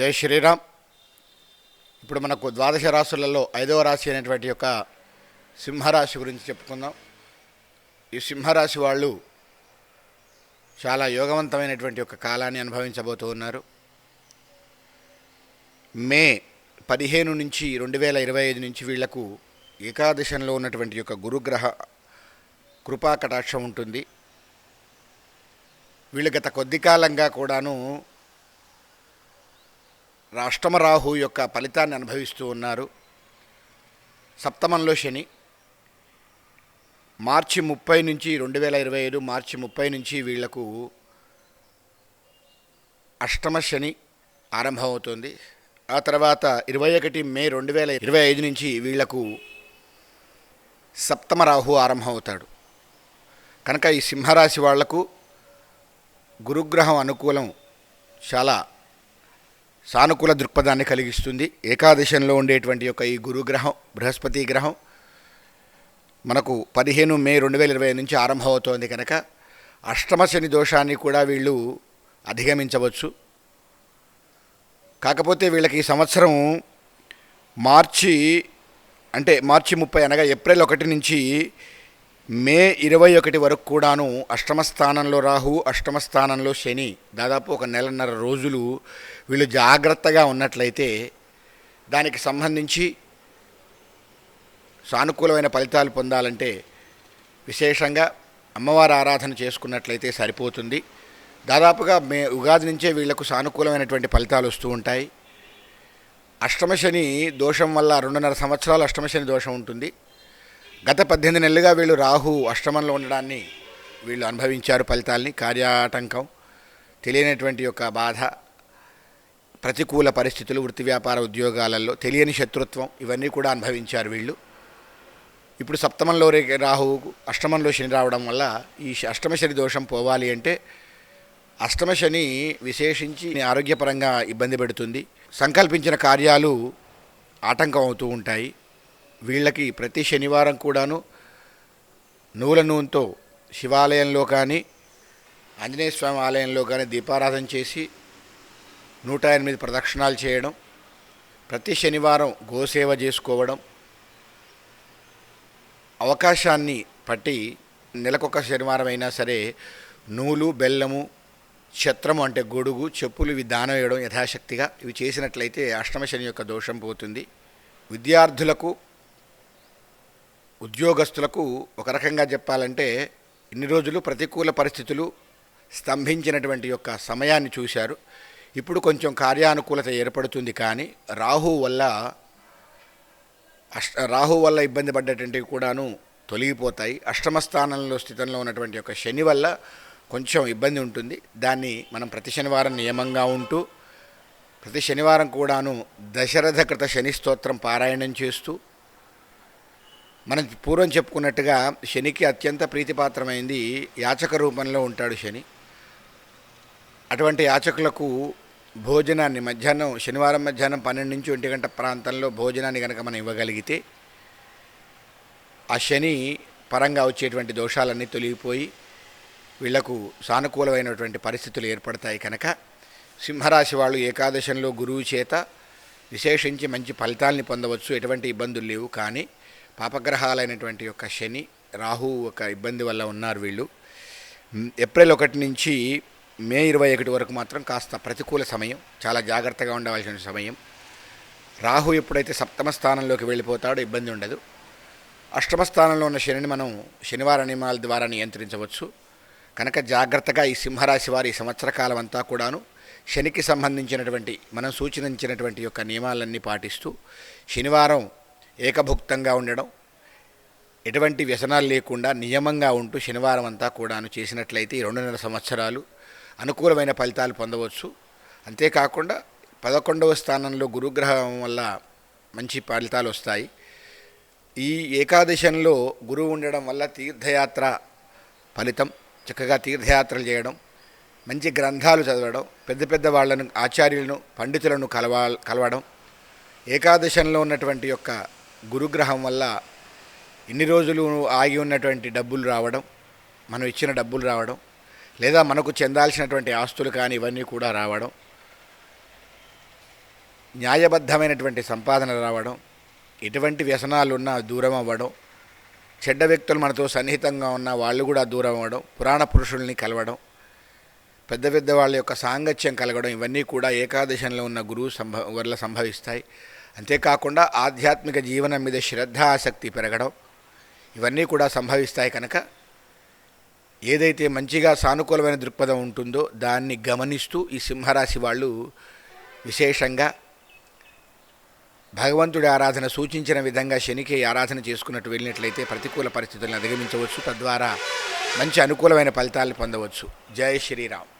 జై శ్రీరామ్. ఇప్పుడు మనకు ద్వాదశ రాశులలో ఐదవ రాశి అయినటువంటి యొక్క సింహరాశి గురించి చెప్పుకుందాం. ఈ సింహరాశి వాళ్ళు చాలా యోగవంతమైనటువంటి ఒక కాలాన్ని అనుభవించబోతూ ఉన్నారు. మే పదిహేను నుంచి రెండు వేల ఇరవై ఐదు నుంచి వీళ్ళకు ఏకాదశంలో ఉన్నటువంటి యొక్క గురుగ్రహ కృపా కటాక్షం ఉంటుంది. వీళ్ళు గత కొద్ది కాలంగా కూడాను రాష్ట్రమ రాహు యొక్క ఫలితాన్ని అనుభవిస్తూ ఉన్నారు. సప్తమంలో శని. మార్చి ముప్పై నుంచి రెండు వేల ఇరవై ఐదు మార్చి ముప్పై నుంచి వీళ్ళకు అష్టమ శని ఆరంభమవుతుంది. ఆ తర్వాత ఇరవై ఒకటి మే రెండు వేల ఇరవై ఐదు నుంచి వీళ్ళకు సప్తమ రాహు ఆరంభమవుతాడు. కనుక ఈ సింహరాశి వాళ్ళకు గురుగ్రహం అనుకూలం చాలా సానుకూల దృక్పథాన్ని కలిగిస్తుంది. ఏకాదశంలో ఉండేటువంటి యొక్క ఈ గురుగ్రహం బృహస్పతి గ్రహం మనకు పదిహేను మే రెండు వేల ఇరవై నుంచి ఆరంభమవుతోంది కనుక అష్టమ శని దోషాన్ని కూడా వీళ్ళు అధిగమించవచ్చు. కాకపోతే వీళ్ళకి ఈ సంవత్సరం మార్చి అంటే మార్చి ముప్పై అనగా ఏప్రిల్ ఒకటి నుంచి మే ఇరవై ఒకటి వరకు కూడాను అష్టమ స్థానంలో రాహు అష్టమ స్థానంలో శని. దాదాపు ఒక నెలన్నర రోజులు వీళ్ళు జాగ్రత్తగా ఉన్నట్లయితే దానికి సంబంధించి సానుకూలమైన ఫలితాలు పొందాలంటే విశేషంగా అమ్మవారి ఆరాధన చేసుకున్నట్లయితే సరిపోతుంది. దాదాపుగా మే ఉగాది నుంచే వీళ్ళకు సానుకూలమైనటువంటి ఫలితాలు వస్తూ ఉంటాయి. అష్టమశని దోషం వల్ల రెండున్నర సంవత్సరాలు అష్టమశని దోషం ఉంటుంది. గత పద్దెనిమిది నెలలుగా వీళ్ళు రాహు అష్టమంలో ఉండడాన్ని వీళ్ళు అనుభవించారు ఫలితాల్ని. కార్యాటంకం తెలియనటువంటి యొక్క బాధ. ప్రతికూల పరిస్థితులు వృత్తి వ్యాపార ఉద్యోగాలలో తెలియని శత్రుత్వం ఇవన్నీ కూడా అనుభవించారు వీళ్ళు. ఇప్పుడు సప్తమంలో రే రాహు అష్టమంలో శని రావడం వల్ల ఈ అష్టమ శని దోషం పోవాలి అంటే అష్టమ శని విశేషించి ఆరోగ్యపరంగా ఇబ్బంది పెడుతుంది. సంకల్పించిన కార్యాలు ఆటంకం అవుతూ ఉంటాయి. వీళ్ళకి ప్రతి శనివారం కూడాను నూల నూనెతో శివాలయంలో కానీ ఆంజనేయ స్వామి ఆలయంలో కానీ దీపారాధన చేసి నూట ఎనిమిది ప్రదక్షిణాలు చేయడం ప్రతి శనివారం గోసేవ చేసుకోవడం అవకాశాన్ని పట్టి నెలకొక శనివారం అయినా సరే నూలు బెల్లము ఛత్రము అంటే గొడుగు చెప్పులు ఇవి దానం వేయడం యథాశక్తిగా. ఇవి చేసినట్లయితే అష్టమ శని యొక్క దోషం పోతుంది. విద్యార్థులకు ఉద్యోగస్తులకు ఒక రకంగా చెప్పాలంటే ఇన్ని రోజులు ప్రతికూల పరిస్థితులు స్తంభించినటువంటి యొక్క సమయాన్ని చూశారు. ఇప్పుడు కొంచెం కార్యానుకూలత ఏర్పడుతుంది కానీ రాహు వల్ల అష్ట రాహు వల్ల ఇబ్బంది పడ్డటువంటివి కూడాను తొలగిపోతాయి. అష్టమ స్థానంలో స్థితంలో ఉన్నటువంటి యొక్క శని వల్ల కొంచెం ఇబ్బంది ఉంటుంది. దాన్ని మనం ప్రతి శనివారం నియమంగా ఉంటూ ప్రతి శనివారం కూడాను దశరథ కృత శని స్తోత్రం పారాయణం చేస్తూ మనం పూర్వం చెప్పుకున్నట్టుగా శనికి అత్యంత ప్రీతిపాత్రమైంది యాచక రూపంలో ఉంటాడు శని. అటువంటి యాచకులకు భోజనాన్ని మధ్యాహ్నం శనివారం మధ్యాహ్నం పన్నెండు నుంచి ఒంటి గంట ప్రాంతంలో భోజనాన్ని కనుక మనం ఇవ్వగలిగితే ఆ శని పరంగా వచ్చేటువంటి దోషాలన్నీ తొలగిపోయి వీళ్ళకు సానుకూలమైనటువంటి పరిస్థితులు ఏర్పడతాయి కనుక సింహరాశి వాళ్ళు ఏకాదశంలో గురువు చేత విశేషించి మంచి ఫలితాల్ని పొందవచ్చు ఎటువంటి ఇబ్బందులు లేవు. కానీ పాపగ్రహాలైనటువంటి యొక్క శని రాహు ఒక ఇబ్బంది వల్ల ఉన్నారు వీళ్ళు. ఏప్రిల్ ఒకటి నుంచి మే ఇరవై ఒకటి వరకు మాత్రం కాస్త ప్రతికూల సమయం చాలా జాగ్రత్తగా ఉండవలసిన సమయం. రాహు ఎప్పుడైతే సప్తమ స్థానంలోకి వెళ్ళిపోతాడో ఇబ్బంది ఉండదు. అష్టమ స్థానంలో ఉన్న శనిని మనం శనివార నియమాల ద్వారా నియంత్రించవచ్చు. కనుక జాగ్రత్తగా ఈ సింహరాశి వారి సంవత్సర కాలం అంతా కూడాను శనికి సంబంధించినటువంటి మనం సూచించినటువంటి యొక్క నియమాలన్నీ పాటిస్తూ శనివారం ఏకభుక్తంగా ఉండడం ఎటువంటి వ్యసనాలు లేకుండా నియమంగా ఉంటూ శనివారం అంతా కూడాను చేసినట్లయితే ఈ రెండున్నర సంవత్సరాలు అనుకూలమైన ఫలితాలు పొందవచ్చు. అంతేకాకుండా పదకొండవ స్థానంలో గురుగ్రహం వల్ల మంచి ఫలితాలు వస్తాయి. ఈ ఏకాదశంలో గురువు ఉండడం వల్ల తీర్థయాత్ర ఫలితం చక్కగా తీర్థయాత్రలు చేయడం మంచి గ్రంథాలు చదవడం పెద్ద పెద్ద వాళ్ళను ఆచార్యులను పండితులను కలవా కలవడం ఏకాదశంలో ఉన్నటువంటి యొక్క గురుగ్రహం వల్ల ఇన్ని రోజులు ఆగి ఉన్నటువంటి డబ్బులు రావడం మనం ఇచ్చిన డబ్బులు రావడం లేదా మనకు చెందాల్సినటువంటి ఆస్తులు కానీ ఇవన్నీ కూడా రావడం న్యాయబద్ధమైనటువంటి సంపాదన రావడం ఎటువంటి వ్యసనాలు ఉన్నా దూరం అవ్వడం చెడ్డ వ్యక్తులు మనతో సన్నిహితంగా ఉన్న వాళ్ళు కూడా దూరం అవ్వడం పురాణ పురుషుల్ని కలవడం పెద్ద పెద్ద వాళ్ళ యొక్క సాంగత్యం కలగడం ఇవన్నీ కూడా ఏకాదశంలో ఉన్న గురువు సంభవ వల్ల సంభవిస్తాయి. అంతేకాకుండా ఆధ్యాత్మిక జీవనం మీద శ్రద్ధ ఆసక్తి పెరగడం ఇవన్నీ కూడా సంభవిస్తాయి కనుక ఏదైతే మంచిగా సానుకూలమైన దృక్పథం ఉంటుందో దాన్ని గమనిస్తూ ఈ సింహరాశి వాళ్ళు విశేషంగా భగవంతుడి ఆరాధన సూచించిన విధంగా శనికి ఆరాధన చేసుకున్నట్టు వెళ్ళినట్లయితే ప్రతికూల పరిస్థితులను అధిగమించవచ్చు. తద్వారా మంచి అనుకూలమైన ఫలితాలు పొందవచ్చు. జై శ్రీరామ్.